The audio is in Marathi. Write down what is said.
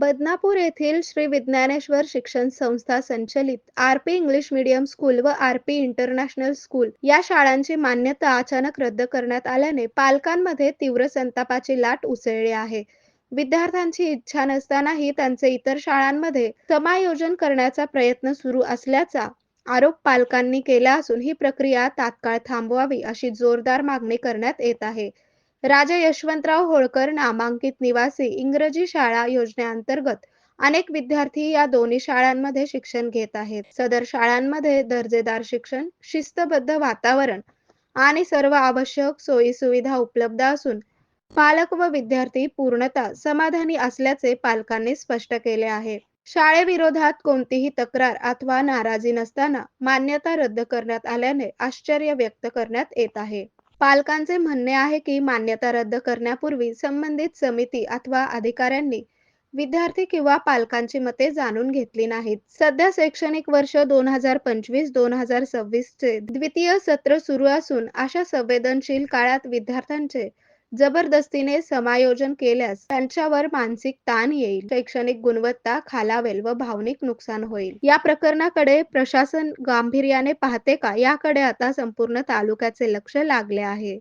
बदनापूर येथील श्री विज्ञानेश्वर शिक्षण संस्था संचलित R P English medium school व आर पी इंटरनॅशनल स्कूल या शाळांची मान्यता अचानक रद्द करण्यात आल्याने पालकांमध्ये तीव्र संतापाची लाट उसळली आहे. विद्यार्थ्यांची इच्छा नसतानाही त्यांचे इतर शाळांमध्ये समायोजन करण्याचा प्रयत्न सुरू असल्याचा आरोप पालकांनी केला असून ही प्रक्रिया तात्काळ थांबवावी अशी जोरदार मागणी करण्यात येत आहे. राजा यशवंतराव होळकर नामांकित निवासी इंग्रजी शाळा योजनेअंतर्गत अनेक विद्यार्थी या दोन्ही शाळांमध्ये शिक्षण घेत आहेत. सदर शाळांमध्ये दर्जेदार शिक्षण शिस्तबद्ध वातावरण आणि सर्व आवश्यक सोयी सुविधा उपलब्ध असून पालक व विद्यार्थी पूर्णतः समाधानी असल्याचे पालकांनी स्पष्ट केले आहे. शाळेविरोधात कोणतीही तक्रार अथवा नाराजी नसताना मान्यता रद्द करण्यात आल्याने आश्चर्य व्यक्त करण्यात येत आहे. पालकांचे म्हणणे आहे की मान्यता रद्द करण्यापूर्वी संबंधित समिती अथवा अधिकाऱ्यांनी विद्यार्थी किंवा पालकांची मते जाणून घेतली नाहीत. सध्या शैक्षणिक वर्ष दोन हजार पंचवीस दोन हजार सव्वीस चे द्वितीय सत्र सुरू असून अशा संवेदनशील काळात विद्यार्थ्यांचे जबरदस्तीने समायोजन केल्यास त्यांच्यावर मानसिक ताण येईल शैक्षणिक गुणवत्ता खालावेल व भावनिक नुकसान होईल. या प्रकरणाकडे प्रशासन गांभीर्याने पाहते का? याकडे आता संपूर्ण तालुक्याचे लक्ष लागले आहे.